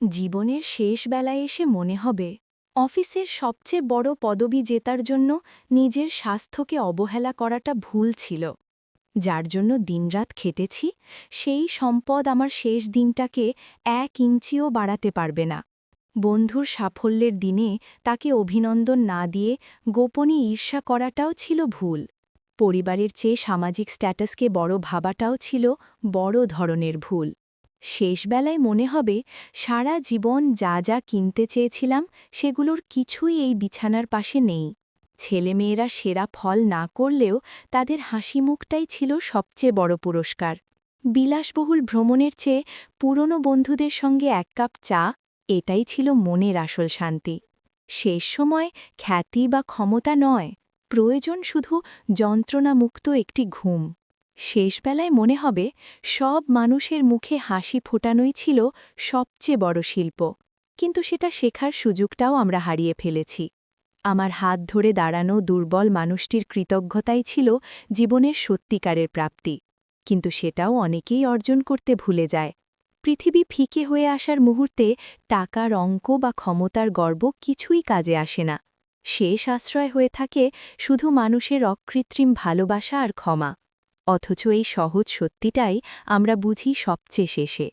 জীবনের শেষ বেলায় এসে মনে হবে, অফিসের সবচেয়ে বড় পদবি জেতার জন্য নিজের স্বাস্থ্যকে অবহেলা করাটা ভুল ছিল। যার জন্য দিনরাত খেটেছি, সেই সম্পদ আমার শেষ দিনটাকে এক ইঞ্চিও বাড়াতে পারবে না। বন্ধুর সাফল্যের দিনে তাকে অভিনন্দন না দিয়ে গোপনে ঈর্ষা করাটাও ছিল ভুল। পরিবারের চেয়ে সামাজিক স্ট্যাটাসকে বড় ভাবাটাও ছিল বড় ধরনের ভুল। শেষবেলায় মনে হবে, সারা জীবন যা যা কিনতে চেয়েছিলাম, সেগুলোর কিছুই এই বিছানার পাশে নেই। ছেলেমেয়েরা সেরা ফল না করলেও তাদের হাসি মুখটাই ছিল সবচেয়ে বড় পুরস্কার। বিলাসবহুল ভ্রমণের চেয়ে পুরনো বন্ধুদের সঙ্গে এক কাপ চা, এটাই ছিল মনের আসল শান্তি। শেষ সময় খ্যাতি বা ক্ষমতা নয়, প্রয়োজন শুধু যন্ত্রণামুক্ত একটি ঘুম। শেষবেলায় মনে হবে সব মানুষের মুখে হাসি ফোটানোই ছিল সবচেয়ে বড় শিল্প। কিন্তু সেটা শেখার সুযোগটাও আমরা হারিয়ে ফেলেছি। আমার হাত ধরে দাঁড়ানো দুর্বল মানুষটির কৃতজ্ঞতাই ছিল জীবনের সত্যিকারের প্রাপ্তি। কিন্তু সেটাও অনেকেই অর্জন করতে ভুলে যায়। পৃথিবী ফিকে হয়ে আসার মুহূর্তে টাকার অঙ্ক বা ক্ষমতার গর্ব কিছুই কাজে আসে না। শেষ আশ্রয় হয়ে থাকে শুধু মানুষের অকৃত্রিম ভালোবাসা আর ক্ষমা। অথচ এই সহজ সত্যিটাই আমরা বুঝি সবচেয়ে শেষে।